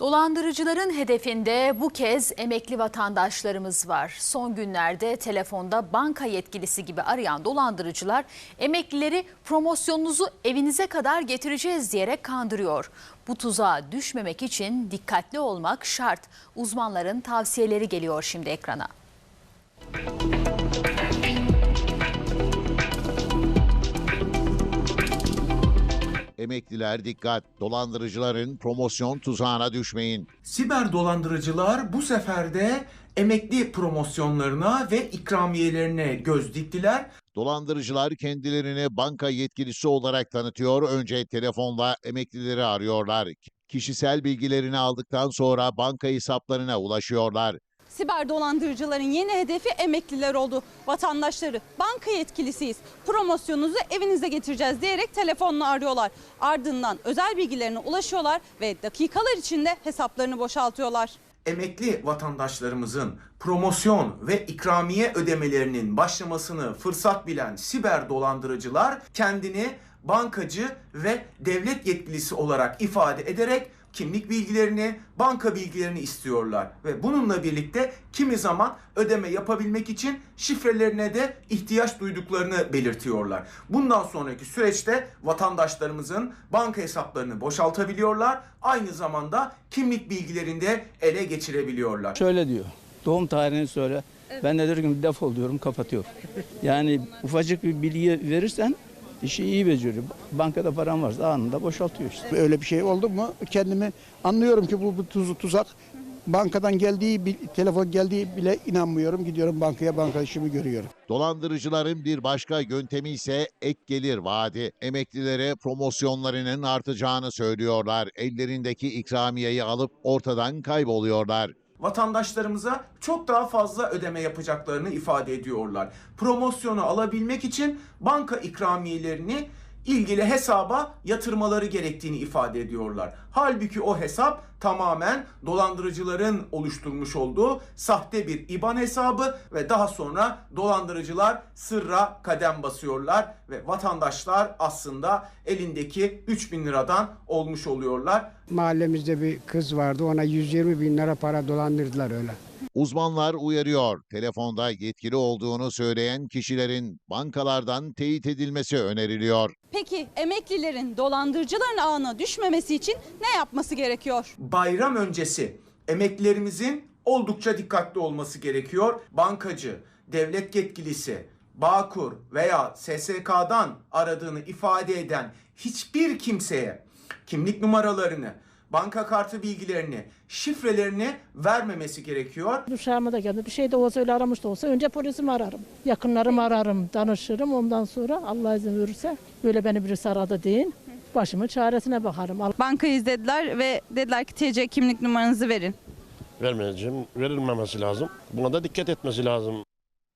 Dolandırıcıların hedefinde bu kez emekli vatandaşlarımız var. Son günlerde telefonda banka yetkilisi gibi arayan dolandırıcılar emeklileri promosyonunuzu evinize kadar getireceğiz diyerek kandırıyor. Bu tuzağa düşmemek için dikkatli olmak şart. Uzmanların tavsiyeleri geliyor şimdi ekrana. Emekliler dikkat, dolandırıcıların promosyon tuzağına düşmeyin. Siber dolandırıcılar bu sefer de emekli promosyonlarına ve ikramiyelerine göz diktiler. Dolandırıcılar kendilerini banka yetkilisi olarak tanıtıyor. Önce telefonla emeklileri arıyorlar. Kişisel bilgilerini aldıktan sonra banka hesaplarına ulaşıyorlar. Siber dolandırıcıların yeni hedefi emekliler oldu. Vatandaşları banka yetkilisiyiz. Promosyonunuzu evinize getireceğiz diyerek telefonla arıyorlar. Ardından özel bilgilerine ulaşıyorlar ve dakikalar içinde hesaplarını boşaltıyorlar. Emekli vatandaşlarımızın promosyon ve ikramiye ödemelerinin başlamasını fırsat bilen siber dolandırıcılar kendini bankacı ve devlet yetkilisi olarak ifade ederek kimlik bilgilerini, banka bilgilerini istiyorlar ve bununla birlikte kimi zaman ödeme yapabilmek için şifrelerine de ihtiyaç duyduklarını belirtiyorlar. Bundan sonraki süreçte vatandaşlarımızın banka hesaplarını boşaltabiliyorlar. Aynı zamanda kimlik bilgilerini de ele geçirebiliyorlar. Şöyle diyor. Doğum tarihini söyle. Ben de diyorum ki defol diyorum kapatıyorum. Yani ufacık bir bilgi verirsen işi iyi beceriyor. Bankada param varsa anında boşaltıyor işte. Öyle bir şey oldu mu kendimi anlıyorum ki bu, bu tuzu tuzak. Bankadan geldiği, telefon geldiği bile inanmıyorum. Gidiyorum bankaya, banka işimi görüyorum. Dolandırıcıların bir başka yöntemi ise ek gelir vaadi. Emeklilere promosyonlarının artacağını söylüyorlar. Ellerindeki ikramiyeyi alıp ortadan kayboluyorlar. Vatandaşlarımıza çok daha fazla ödeme yapacaklarını ifade ediyorlar. Promosyonu alabilmek için banka ikramiyelerini ilgili hesaba yatırmaları gerektiğini ifade ediyorlar. Halbuki o hesap tamamen dolandırıcıların oluşturmuş olduğu sahte bir IBAN hesabı ve daha sonra dolandırıcılar sırra kadem basıyorlar ve vatandaşlar aslında elindeki 3000 liradan olmuş oluyorlar. Mahallemizde bir kız vardı ona 120 bin lira para dolandırdılar öyle. Uzmanlar uyarıyor. Telefonda yetkili olduğunu söyleyen kişilerin bankalardan teyit edilmesi öneriliyor. Peki emeklilerin dolandırıcıların ağına düşmemesi için ne yapması gerekiyor? Bayram öncesi emeklilerimizin oldukça dikkatli olması gerekiyor. Bankacı, devlet yetkilisi, Bağkur veya SSK'dan aradığını ifade eden hiçbir kimseye kimlik numaralarını, banka kartı bilgilerini, şifrelerini vermemesi gerekiyor. Uşağıma da geldi. Bir şey de olsa öyle aramış da olsa önce polisimi ararım. Yakınlarımı ararım, danışırım. Ondan sonra Allah izin verirse böyle beni birisi aradı deyin. Başımın çaresine bakarım. Bankayı izlediler ve dediler ki TC kimlik numaranızı verin. vermeyeceğim, verilmemesi lazım. Buna da dikkat etmesi lazım.